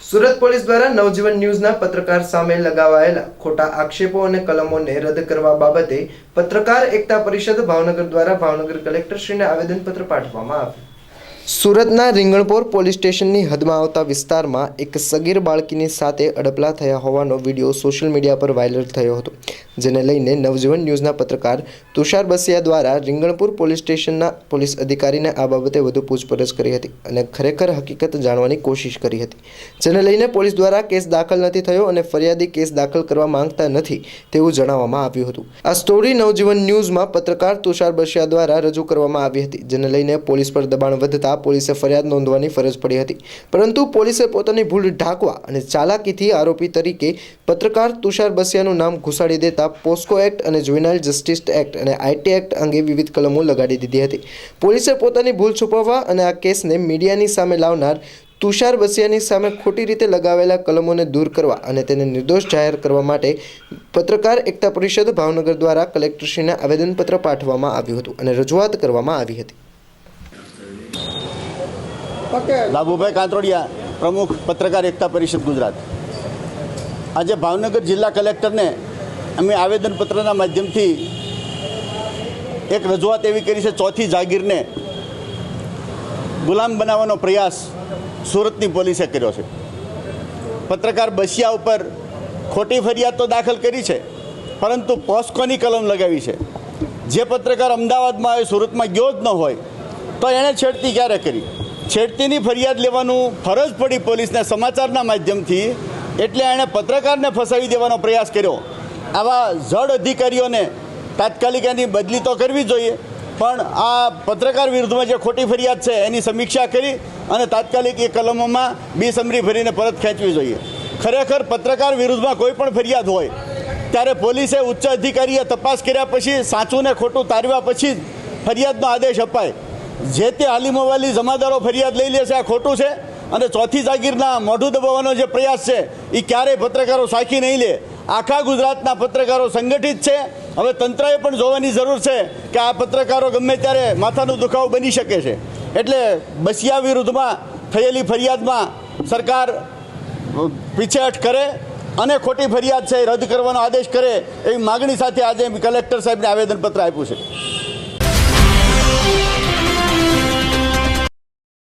Surat police દ્વારા નવજીવન ન્યૂઝના પત્રકાર સામે લગાવાયેલા ખોટા આક્ષેપો અને કલમોને રદ કરવા બાબતે પત્રકાર એકતા પરિષદ ભાવનગર દ્વારા ભાવનગર કલેક્ટરશ્રીને આવેદનપત્ર પાઠવવામાં આવ્યું. સુરતના રીંગણપોર પોલીસ સ્ટેશનની હદમાં આવતા વિસ્તારમાં એક સગીર બાળકીની સાથે અડપલા થયા હોવાનો વીડિયો સોશિયલ મીડિયા પર વાયરલ થયો હતો, જેને લઈને નવજીવન ન્યૂઝના પત્રકાર તુષાર બસિયા દ્વારા રીંગણપુર પોલીસ સ્ટેશનના પોલીસ અધિકારીને આ બાબતે વધુ પૂછપરછ કરી હતી અને ખરેખર હકીકત જાણવાની કોશિશ કરી હતી. જેને લઈને પોલીસ દ્વારા કેસ દાખલ નથી થયો અને ફરિયાદી કેસ દાખલ કરવા માંગતા નથી તેવું જણાવવામાં આવ્યું હતું. આ સ્ટોરી નવજીવન ન્યૂઝમાં પત્રકાર તુષાર બસિયા દ્વારા રજૂ કરવામાં આવી હતી, જેને લઈને પોલીસ પર દબાણ વધતા પોલીસે ફરિયાદ નોંધવાની ફરજ પડી હતી. પરંતુ પોલીસે પોતાની ભૂલ ઢાંકવા અને ચાલાકીથી આરોપી તરીકે પત્રકાર તુષાર બસિયાનું નામ ઘુસાડી દેતા પોસ્કો એક્ટ અને જુવેનાઇલ જસ્ટિસ એક્ટ અને આઈટી એક્ટ અંગે વિવિધ કલમો લગાડી દીધી હતી. પોલીસે પોતાની ભૂલ છુપાવવા અને આ કેસને મીડિયાની સામે લાવનાર તુષાર બસિયાની સામે ખોટી રીતે લગાવેલા કલમોને દૂર કરવા અને તેને નિર્દોષ જાહેર કરવા માટે પત્રકાર એકતા પરિષદ ભાવનગર દ્વારા કલેક્ટરશ્રીને આવેદનપત્ર પાઠવવામાં આવ્યું હતું અને રજૂઆત કરવામાં આવી હતી. બાબુભાઈ કાંતરોડિયા, પ્રમુખ પત્રકાર એકતા પરિષદ ગુજરાત. આજે ભાવનગર જિલ્લા કલેક્ટરને અમે આવેદનપત્રના માધ્યમથી એક રજૂઆત એવી કરી છે, ચોથી જાગીરને ગુલામ બનાવવાનો પ્રયાસ સુરતની પોલીસે કર્યો છે. પત્રકાર બસિયા ઉપર ખોટી ફરિયાદ તો દાખલ કરી છે, પરંતુ પોસ્કોની કલમ લગાવી છે. જે પત્રકાર અમદાવાદમાં આવે સુરતમાં ગયો જ ન હોય, તો એણે છેડતી ક્યારે કરી? છેડતીની ફરિયાદ લેવાનું ફરજ પડી પોલીસને સમાચારના માધ્યમથી એટલે એણે પત્રકારને ફસાવી દેવાનો પ્રયાસ કર્યો. આવા જડ અધિકારીઓને તાત્કાલિક એની બદલી તો કરવી જોઈએ, પણ આ પત્રકાર વિરુદ્ધમાં જે ખોટી ફરિયાદ છે એની સમીક્ષા કરી અને તાત્કાલિક એ કલમોમાં બેસમરી ભરીને પરત ખેંચવી જોઈએ. ખરેખર પત્રકાર વિરુદ્ધમાં કોઈ પણ ફરિયાદ હોય, ત્યારે પોલીસે ઉચ્ચ અધિકારીએ તપાસ કર્યા પછી સાચું ને ખોટું તારવ્યા પછી જ ફરિયાદનો આદેશ અપાય. જે તે આલિમોવાલી જમાદારો ફરિયાદ લઈ લે છે, આ ખોટું છે અને ચોથી જાગીરના મોઢું દબાવવાનો જે પ્રયાસ છે એ ક્યારેય પત્રકારો સાખી નહીં લે. આખા ગુજરાતના પત્રકારો સંગઠિત છે. હવે તંત્રએ પણ જોવાની જરૂર છે કે આ પત્રકારો ગમે ત્યારે માથાનો દુખાવો બની શકે છે. એટલે બસિયા વિરુદ્ધમાં થયેલી ફરિયાદમાં સરકાર પીછેહઠ કરે અને ખોટી ફરિયાદ છે રદ કરવાનો આદેશ કરે એવી માગણી સાથે આજે કલેક્ટર સાહેબને આવેદનપત્ર આપ્યું છે.